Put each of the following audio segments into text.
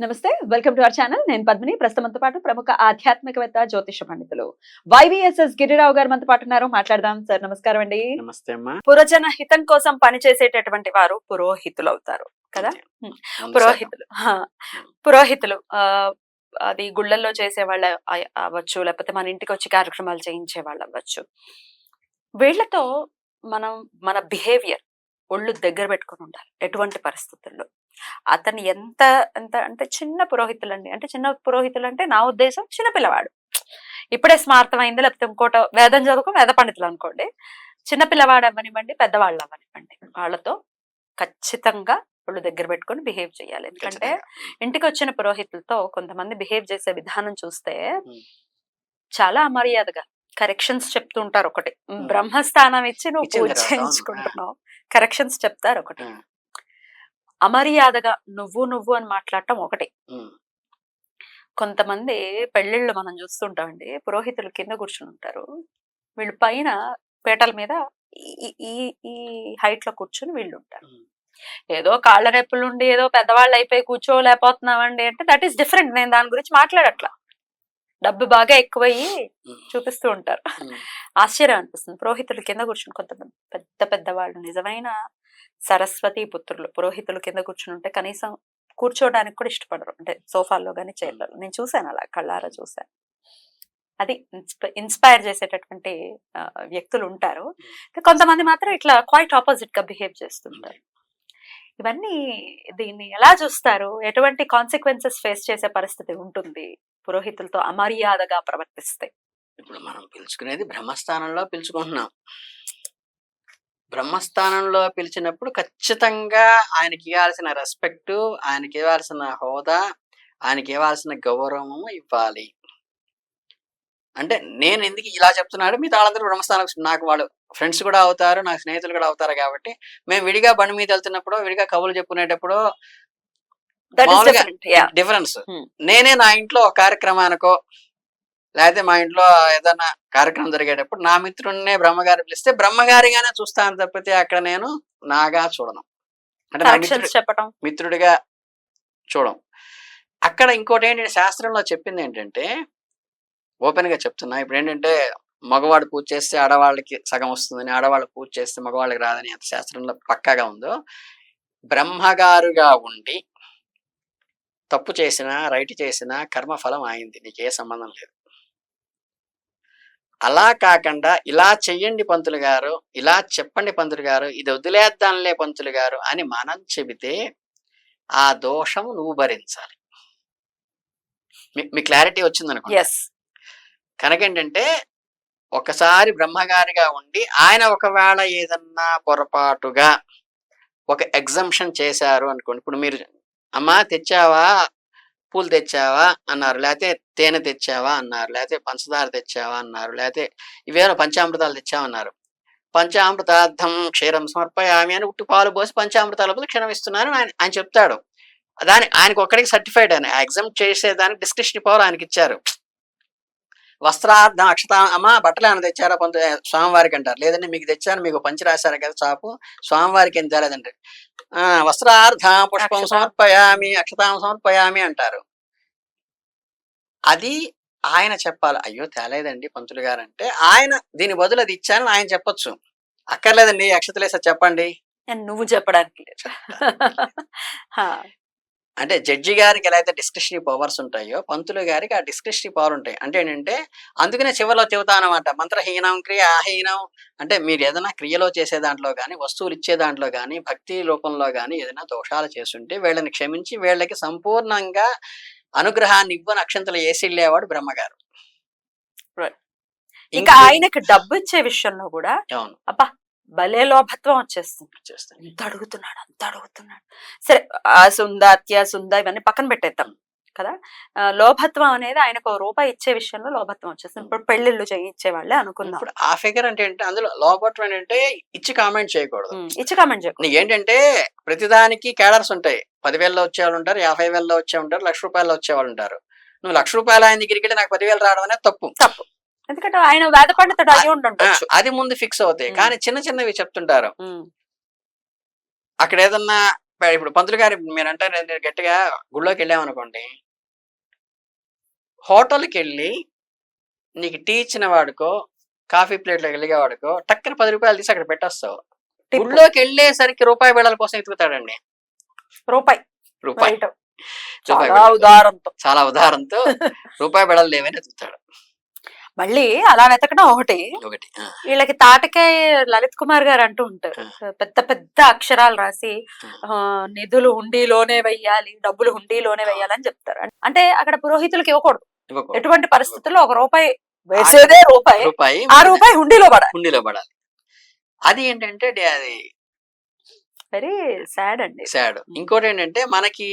నమస్తే welcome to our channel. నేను పద్మిని. ప్రస్తుతంతో పాటు ప్రముఖ ఆధ్యాత్మికవేత్త జ్యోతిష పండితులు వైవిఎస్ఎస్ గిరిరావు గారు మనతో పాటు ఉన్నారు. మాట్లాడదాం. సార్ నమస్కారం అండి. నమస్తే అమ్మా. పురజన హితం కోసం పనిచేసేటటువంటి వారు పురోహితులు అవుతారు కదా? పురోహితులు. పురోహితులు అది గుళ్ళల్లో చేసే వాళ్ళ అవ్వచ్చు లేకపోతే మన ఇంటికి వచ్చి కార్యక్రమాలు చేయించే వాళ్ళు అవ్వచ్చు. వీళ్ళతో మనం మన బిహేవియర్ ఒళ్ళు దగ్గర పెట్టుకుని ఉండాలి ఎటువంటి పరిస్థితుల్లో. అతను ఎంత ఎంత అంటే చిన్న పురోహితులు అండి అంటే చిన్న పురోహితులు అంటే నా ఉద్దేశం చిన్న పిల్లవాడు ఇప్పుడే స్మార్థమైంది లేకపోతే ఇంకోటో వేదం చదువుకో వేద పండితులు అనుకోండి చిన్న పిల్లవాడు అవ్వనివ్వండి పెద్దవాళ్ళు అవ్వనివ్వండి వాళ్ళతో ఖచ్చితంగా వాళ్ళు దగ్గర పెట్టుకొని బిహేవ్ చేయాలి ఎందుకంటే. ఇంటికి వచ్చిన పురోహితులతో కొంతమంది బిహేవ్ చేసే విధానం చూస్తే. చాలా అమర్యాదగా కరెక్షన్స్ చెప్తూ ఉంటారు ఒకటి. బ్రహ్మస్థానం ఇచ్చి నువ్వు పూజ. చేయించుకుంటున్నావు కరెక్షన్స్ చెప్తారు ఒకటి. అమర్యాదగా నువ్వు నువ్వు అని మాట్లాడటం ఒకటి. కొంతమంది పెళ్ళిళ్ళు మనం చూస్తుంటామండి పురోహితులు కింద కూర్చుని ఉంటారు. వీళ్ళు పైన పీటల మీద ఈ ఈ ఈ హైట్లో కూర్చుని వీళ్ళు ఉంటారు. ఏదో కాళ్ళ రెప్పులు ఉండి ఏదో పెద్దవాళ్ళు అయిపోయి కూర్చోలేకపోతున్నామండి అంటే దట్ ఈస్ డిఫరెంట్ నేను దాని గురించి మాట్లాడట్లా. డబ్బు బాగా ఎక్కువయ్యి చూపిస్తూ ఉంటారు. ఆశ్చర్యం అనిపిస్తుంది. పురోహితులు కింద కూర్చుని కొంతమంది పెద్ద పెద్ద వాళ్ళు నిజమైన సరస్వతి పుత్రులు పురోహితులు కింద కూర్చుని ఉంటే కనీసం కూర్చోవడానికి కూడా ఇష్టపడరు. అంటే సోఫాల్లో కానీ చైర్లలో. నేను చూశాను అలా కళ్ళారా చూశాను. అది ఇన్స్పై ఇన్స్పైర్ చేసేటటువంటి వ్యక్తులు ఉంటారు. కొంతమంది మాత్రం ఇట్లా క్వైట్ ఆపోజిట్గా బిహేవ్ చేస్తుంటారు. ఇవన్నీ దీన్ని ఎలా చూస్తారు? ఎటువంటి కాన్సిక్వెన్సెస్ ఫేస్ చేసే పరిస్థితి ఉంటుంది? పురోహితులతో అమర్యాదగా ప్రవర్తిస్తే ఇప్పుడు మనం పిలుచుకునేది బ్రహ్మస్థానంలో పిలుచుకుంటున్నాం. బ్రహ్మస్థానంలో పిలిచినప్పుడు ఖచ్చితంగా ఆయనకి ఇవ్వాల్సిన రెస్పెక్ట్ ఆయనకి ఇవ్వాల్సిన హోదా ఆయనకి ఇవ్వాల్సిన గౌరవము ఇవ్వాలి. అంటే నేను ఎందుకు ఇలా చెప్తున్నాడు? మీ వాళ్ళందరూ బ్రహ్మస్థానం నాకు వాళ్ళు ఫ్రెండ్స్ కూడా అవుతారు నాకు స్నేహితులు కూడా అవుతారు కాబట్టి మేము విడిగా బండి మీద వెళ్తున్నప్పుడు విడిగా కబులు చెప్పుకునేటప్పుడు దట్ ఈస్ మామూలుగా డిఫరెంట్ యా డిఫరెన్స్ Hmm. నేనే నా ఇంట్లో ఒక కార్యక్రమానికో లేకపోతే మా ఇంట్లో ఏదైనా కార్యక్రమం జరిగేటప్పుడు నా మిత్రుడినే బ్రహ్మగారి పిలిస్తే బ్రహ్మగారిగానే చూస్తాను తప్పితే అక్కడ నేను నాగా చూడను. అంటే చెప్పటం. మిత్రుడిగా చూడం అక్కడ ఇంకోటి ఏంటంటే శాస్త్రంలో చెప్పింది ఏంటంటే ఓపెన్గా చెప్తున్నా ఇప్పుడు ఏంటంటే మగవాడు పూజ చేస్తే ఆడవాళ్ళకి సగం వస్తుందని ఆడవాళ్ళు పూజ చేస్తే మగవాళ్ళకి రాదని అంత శాస్త్రంలో పక్కాగా ఉందో బ్రహ్మగారుగా ఉండి తప్పు చేసినా రైట్ చేసినా కర్మఫలం అయింది నీకు ఏ సంబంధం లేదు. అలా కాకుండా ఇలా చెయ్యండి పంతులు గారు ఇలా చెప్పండి పంతులు గారు ఇది వదిలేద్దాంలే పంతులు గారు అని మనం చెబితే ఆ దోషం నువ్వు భరించాలి. మీ- క్లారిటీ వచ్చింది అనుకో ఎస్ కనుక ఏంటంటే ఒకసారి బ్రహ్మగారిగా ఉండి ఆయన ఒకవేళ ఏదన్నా పొరపాటుగా ఒక ఎగ్జంప్షన్ చేశారు అనుకోండి ఇప్పుడు మీరు అమ్మా తెచ్చావా? పూలు తెచ్చావా? అన్నారు. లేకపోతే తేనె తెచ్చావా? అన్నారు. లేకపోతే పంచదార తెచ్చావా? అన్నారు. లేకపోతే ఇవేమో పంచామృతాలు తెచ్చామన్నారు పంచామృతార్థం క్షీరం సమర్పయామి అని ఉట్టు పాలు పోసి పంచామృతాల బదులు క్షీరం ఇస్తున్నారు ఆయన ఆయన చెప్తాడు. దాని ఆయనకు ఒక్కడికి సర్టిఫైడ్ అని ఎగ్జామ్ చేసేదానికి డిస్క్రిప్షన్ పవర్ ఆయనకి ఇచ్చారు వస్త్రార్థం అక్షత అమ్మ బట్టలు ఏమైనా తెచ్చారా? కొంత స్వామివారికి అంటారు. లేదంటే మీకు తెచ్చాను మీకు పంచి రాశారు కదా చాపు స్వామివారికి ఏం తేలేదంటే ఆ వస్త్రార్థ పుష్పం. సమర్పయామి అక్షతాం సమర్పయామి అంటారు. అది ఆయన చెప్పాలి. అయ్యో తేలేదండి పంతులు గారు అంటే. ఆయన దీని బదులు అది ఇచ్చానని ఆయన చెప్పొచ్చు. అక్కర్లేదండి అక్షతలేసా చెప్పండి. నువ్వు చెప్పడానికి అంటే జడ్జి గారికి ఎలా అయితే డిస్క్రిప్షన్ పవర్స్ ఉంటాయో పంతులు గారికి ఆ డిస్క్రిప్షన్ పవర్ ఉంటాయి. అంటే ఏంటంటే అందుకనే చివరిలో చెబుతా అనమాట మంత్రహీనం క్రియ అహీనం అంటే మీరు ఏదైనా క్రియలో చేసే దాంట్లో కానీ వస్తువులు ఇచ్చే దాంట్లో కానీ భక్తి రూపంలో కానీ ఏదైనా దోషాలు చేస్తుంటే వీళ్ళని క్షమించి వీళ్ళకి సంపూర్ణంగా అనుగ్రహాన్ని ఇవ్వని అక్షంతలు వేసిళ్ళేవాడు బ్రహ్మగారు. ఇంకా ఆయనకి డబ్బు ఇచ్చే విషయంలో కూడా అవును. అబ్బా భలే లోభత్వం వచ్చేస్తుంది. ఎంత అడుగుతున్నాడు అంత అడుగుతున్నాడు. సరే ఆ సుంద అత్య సుంద ఇవన్నీ పక్కన పెట్టేద్దాం కదా. లోభత్వం అనేది ఆయనకు ఒక రూపాయి ఇచ్చే విషయంలో లోభత్వం వచ్చేస్తుంది. ఇప్పుడు పెళ్ళిళ్ళు చేయించే వాళ్ళే అనుకుందాం. ఇప్పుడు ఆ ఫిగర్ అంటే అందులో లోపట్వం ఏంటంటే ఇచ్చి కామెంట్ చేయకూడదు. ఇచ్చి కామెంట్ చేయకు నీకు ఏంటంటే ప్రతిదానికి క్యాడర్స్ ఉంటాయి. పదివేలలో వచ్చేవాళ్ళు ఉంటారు యాభై వేలలో వచ్చే ఉంటారు లక్ష రూపాయలు వచ్చేవాళ్ళు ఉంటారు. నువ్వు లక్ష రూపాయలు ఆయన దగ్గరికి వెళ్ళి నాకు పదివేలు రావడం అనేది తప్పు. తప్పు. ఎందుకంటే ఆయన వేద పండితుడు అయి ఆ, ఉండొచ్చు అది ముందు ఫిక్స్ అవుతాయి. కానీ చిన్న చిన్నవి చెప్తుంటారు. అక్కడ ఏదన్నా ఇప్పుడు పంతులు గారు మీరు అంటారు గట్టిగా గుళ్ళోకి వెళ్ళామనుకోండి. హోటల్కి వెళ్ళి నీకు టీ ఇచ్చిన వాడుకో కాఫీ ప్లేట్లో వెలిగే వాడుకో టక్కన పది రూపాయలు తీసి అక్కడ పెట్టేస్తావు. గుళ్ళోకి వెళ్ళేసరికి రూపాయి బిళ్ళల కోసం ఎత్తుకుతాడండి రూపాయి. రూపాయి. రూపాయి చాలా ఉదాహరణతో రూపాయి బిళ్ళలు లేవని ఎత్తుకుతాడు మళ్ళీ అలా వెతకడం ఒకటి. ఒకటి వీళ్ళకి తాటకాయ లలిత్ కుమార్ గారు అంటూ ఉంటారు. పెద్ద పెద్ద అక్షరాలు రాసి నిధులు హుండీలోనే వెయ్యాలి డబ్బులు హుండీలోనే వెయ్యాలని చెప్తారు. అంటే అక్కడ పురోహితులకు ఇవ్వకూడదు. ఎటువంటి పరిస్థితుల్లో ఒక రూపాయి వేసేదే రూపాయి. రూపాయి ఆ రూపాయి హుండీలో పడాలి. హుండీలో పడాలి. అది ఏంటంటే అది వెరీ సాడ్ అండి సాడ్. ఇంకోటి ఏంటంటే మనకి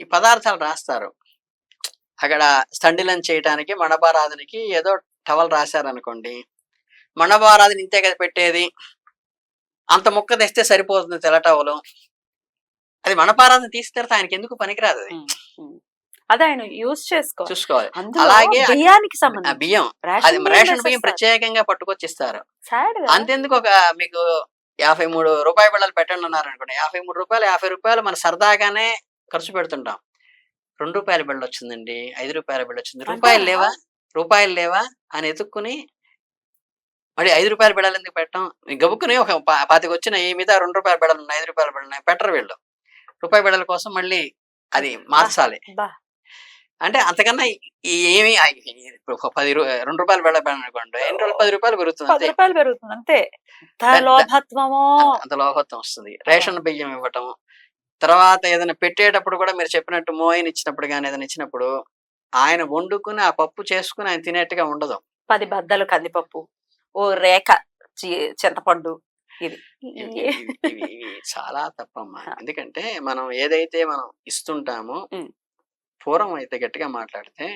ఈ పదార్థాలు రాస్తారు. అక్కడ స్తండిలం చేయటానికి మండపారాధనకి ఏదో టవల్ రాశారనుకోండి మండపారాధన ఇంతే కదా పెట్టేది. అంత ముక్క తెస్తే సరిపోతుంది తెల్ల టవలు. అది మండపారాధన తీసుకెళ్తే ఆయనకి ఎందుకు పనికిరాదు అది. అదే ఆయన యూజ్ చేసుకోవాలి. చూసుకోవాలి. అలాగే బియ్యానికి సంబంధించి. బియ్యం అది రేషన్ బియ్యం ప్రత్యేకంగా పట్టుకొచ్చి ఇస్తారు అంతెందుకు ఒక మీకు యాభై మూడు రూపాయి బిళ్ళలు పెట్టండి అన్నారు అనుకోండి యాభై మూడు రూపాయలు యాభై రూపాయలు మన సరదాగానే ఖర్చు పెడుతుంటాం. రెండు రూపాయల బిళ్ళ వచ్చిందండి ఐదు రూపాయల బిళ్ళ వచ్చింది రూపాయలు లేవా? రూపాయలు లేవా అని ఎతుక్కుని మరి ఐదు రూపాయల బిళ్ళలు ఎందుకు పెట్టాం? గబుక్కుని ఒక పాతికి వచ్చిన ఈ మీద రెండు రూపాయల బిళ్ళలు ఉన్నాయి ఐదు రూపాయల బిళ్ళలు ఉన్నాయి పెట్టరు వీళ్ళు. రూపాయి బిళ్ళల కోసం మళ్ళీ అది మార్చాలి. అంటే అంతకన్నా ఏమి పది రెండు రూపాయలు బిళ్ళ అనుకోండి ఎన్ని రోజులు పది రూపాయలు పెరుగుతుంది పది రూపాయలు పెరుగుతుంది అంతే. అంత- లోపత్వం వస్తుంది. రేషన్ బియ్యం ఇవ్వటం. తర్వాత ఏదైనా పెట్టేటప్పుడు కూడా మీరు చెప్పినట్టు మోయిన్ ఇచ్చినప్పుడు కానీ ఏదైనా ఇచ్చినప్పుడు ఆయన వండుకుని ఆ పప్పు చేసుకుని ఆయన తినేట్టుగా ఉండదు పది బద్దలు కందిపప్పు ఓ రేఖ చింతపండు ఇది చాలా తప్పమ్మా ఎందుకంటే మనం ఏదైతే మనం ఇస్తుంటామో. పూర్వం అయితే గట్టిగా మాట్లాడితే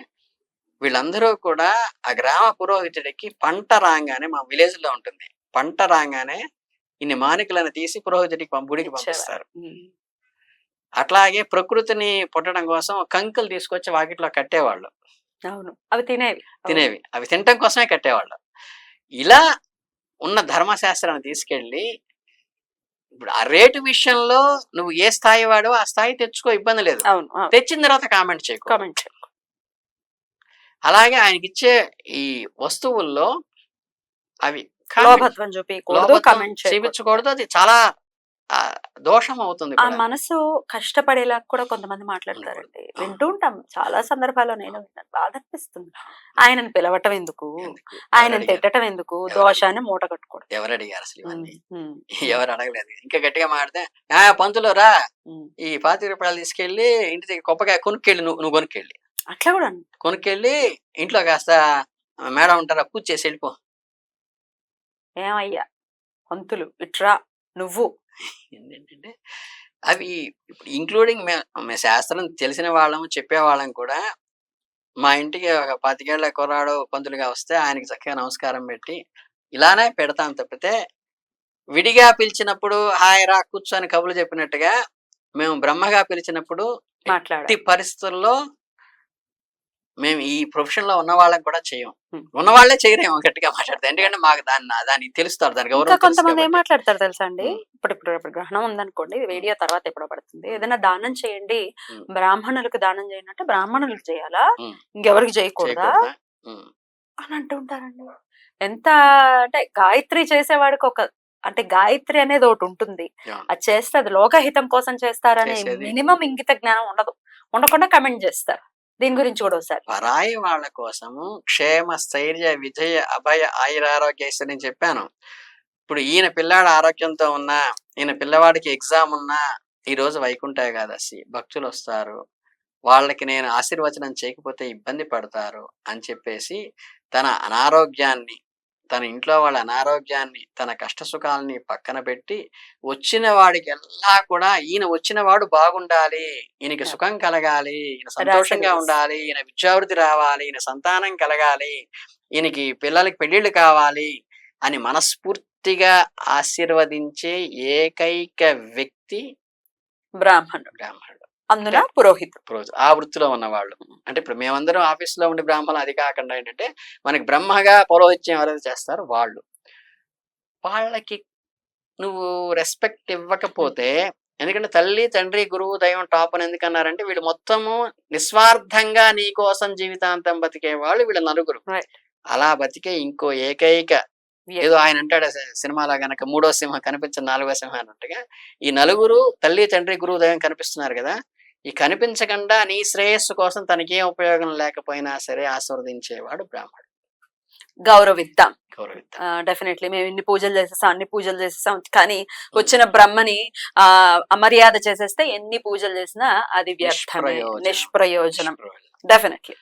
వీళ్ళందరూ కూడా ఆ గ్రామ పురోహితుడికి పంట రాగానే మా విలేజ్లో ఉంటుంది పంట రాగానే ఇన్ని మానికలను తీసి పురోహితుడికి గుడికి. పంపిస్తారు. అట్లాగే ప్రకృతిని పుట్టడం కోసం కంకులు తీసుకొచ్చి వాకిట్లో కట్టేవాళ్ళు. అవును. అవి తినేవి. తినేవి. అవి తినటం కోసమే కట్టేవాళ్ళు. ఇలా ఉన్న ధర్మశాస్త్రాన్ని తీసుకెళ్ళి ఇప్పుడు ఆ రేటు విషయంలో నువ్వు ఏ స్థాయి వాడో ఆ స్థాయి తెచ్చుకో ఇబ్బంది లేదు. తెచ్చిన తర్వాత కామెంట్ చేయకు. కామెంట్ అలాగే ఆయనకి ఇచ్చే ఈ వస్తువుల్లో అవి చూపించకూడదు. అది చాలా దోషం అవుతుంది ఆ. మనసు కష్టపడేలా కూడా కొంతమంది మాట్లాడతారండి. వింటూ ఉంటాం. చాలా సందర్భాల్లో నేను బాధ అనిపిస్తుంది ఆయనను పిలవటం ఎందుకు? ఆయనను? తిట్టడం ఎందుకు? దోషాన్ని మూట కట్టుకోవడం ఎవరు అడిగారు అసలు ఇవన్నీ ఎవరు అడగలేదు. ఇంకా గట్టిగా మాడితే ఆ పంతులు రా. ఈ పాతి రూపాయలు తీసుకెళ్ళి ఇంటి దగ్గర కొప్పగా కొనుక్కెళ్ళి నువ్వు నువ్వు కొనుక్కెళ్ళి. అట్లా కూడా కొనుక్కెళ్ళి ఇంట్లో కాస్త మేడం ఉంటారా? పూజ చేసి వెళ్ళిపో. ఏమయ్యా? పంతులు ఇట్రా నువ్వు. ఏంటంటే అవి ఇంక్లూడింగ్ మేము శాస్త్రం తెలిసిన వాళ్ళము చెప్పేవాళ్ళం కూడా మా ఇంటికి ఒక పాతికేళ్ళ కుర్రాడు పంతులుగా వస్తే ఆయనకి చక్కగా నమస్కారం పెట్టి ఇలానే పెడతాం తప్పితే విడిగా పిలిచినప్పుడు హాయ్ రా కూర్చొని కబులు చెప్పినట్టుగా మేము బ్రహ్మగా పిలిచినప్పుడు పరిస్థితుల్లో మేము ఈ ప్రొఫెషన్లో ఉన్న వాళ్ళకి కూడా చేయం. ఉన్న వాళ్ళే చేయరేమో గట్టిగా మాట్లాడితే ఎందుకంటే మాకు దాన్ని దాన్ని తెలుస్తారు దాని గౌరవం కొంతమంది ఏం. మాట్లాడతారు తెలుసా అండి. ఇప్పుడు ఇప్పుడు గ్రహణం ఉందనుకోండి వీడియో తర్వాత ఎప్పుడో పడుతుంది ఏదైనా దానం చేయండి. బ్రాహ్మణులకు దానం చేయండి అంటే బ్రాహ్మణులకు చేయాలా. ఇంకెవరికి చేయకూడదా. అని అంటూ ఉంటారండి ఎంత అంటే గాయత్రి చేసేవాడికి ఒక అంటే గాయత్రి అనేది ఒకటి ఉంటుంది. అది చేస్తే అది లోకహితం కోసం చేస్తారనే. మినిమం ఇంగిత జ్ఞానం ఉండదు ఉండకుండా కమెంట్ చేస్తారు దీని గురించి కూడా ఒకసారి. పరాయి వాళ్ళ కోసము క్షేమ స్థైర్య విజయ అభయ ఆయురారోగ్య నేను చెప్పాను. ఇప్పుడు ఈయన పిల్లాడు ఆరోగ్యంతో ఉన్నా ఈయన పిల్లవాడికి ఎగ్జామ్ ఉన్నా ఈ రోజు వైకుంఠ ఏకాదశి భక్తులు వస్తారు. వాళ్ళకి నేను ఆశీర్వచనం చేయకపోతే ఇబ్బంది పడతారు అని చెప్పేసి తన అనారోగ్యాన్ని తన ఇంట్లో వాళ్ళ అనారోగ్యాన్ని తన కష్ట సుఖాలని పక్కన పెట్టి వచ్చిన వాడికి ఎలా కూడా ఈయన వచ్చిన వాడు బాగుండాలి ఈయనకి సుఖం కలగాలి ఈయన సంతోషంగా. ఉండాలి ఈయన విద్యావృతి రావాలి ఈయన సంతానం కలగాలి ఈయనకి పిల్లలకి పెళ్ళిళ్ళు కావాలి అని మనస్ఫూర్తిగా ఆశీర్వదించే ఏకైక వ్యక్తి బ్రాహ్మణుడు. బ్రాహ్మణుడు. అందున? పురోహితుడు ఆ వృత్తిలో ఉన్నవాళ్ళు. అంటే ఇప్పుడు మేమందరం ఆఫీసులో ఉండే బ్రాహ్మణులు అది కాకుండా ఏంటంటే మనకి బ్రహ్మగా పౌరోహిత్యం ఎవరైతే చేస్తారో వాళ్ళు. వాళ్ళకి నువ్వు రెస్పెక్ట్ ఇవ్వకపోతే ఎందుకంటే తల్లి తండ్రి గురువు దైవం టాప్ అని ఎందుకన్నారంటే వీళ్ళు మొత్తము నిస్వార్థంగా నీ కోసం జీవితాంతం బతికే వాళ్ళు వీళ్ళ నలుగురు. అలా బతికే ఇంకో ఏకైక. ఏదో ఆయన అంటాడు సినిమాలో గనక మూడో సింహం కనిపించిన నాలుగో సింహం అన్నట్టుగా ఈ నలుగురు తల్లి తండ్రి గురువు దైవం కనిపిస్తున్నారు కదా ఈ కనిపించకుండా నీ శ్రేయస్సు కోసం తనకేం ఉపయోగం లేకపోయినా సరే ఆస్వాదించేవాడు బ్రాహ్మణుడు గౌరవిద్దాం. డెఫినెట్లీ మేము ఇన్ని పూజలు చేసేసాం అన్ని పూజలు చేసేసాం. కానీ వచ్చిన బ్రహ్మని ఆ అమర్యాద చేసేస్తే ఎన్ని పూజలు చేసినా అది వ్యర్థమే. నిష్ప్రయోజనం. డెఫినెట్లీ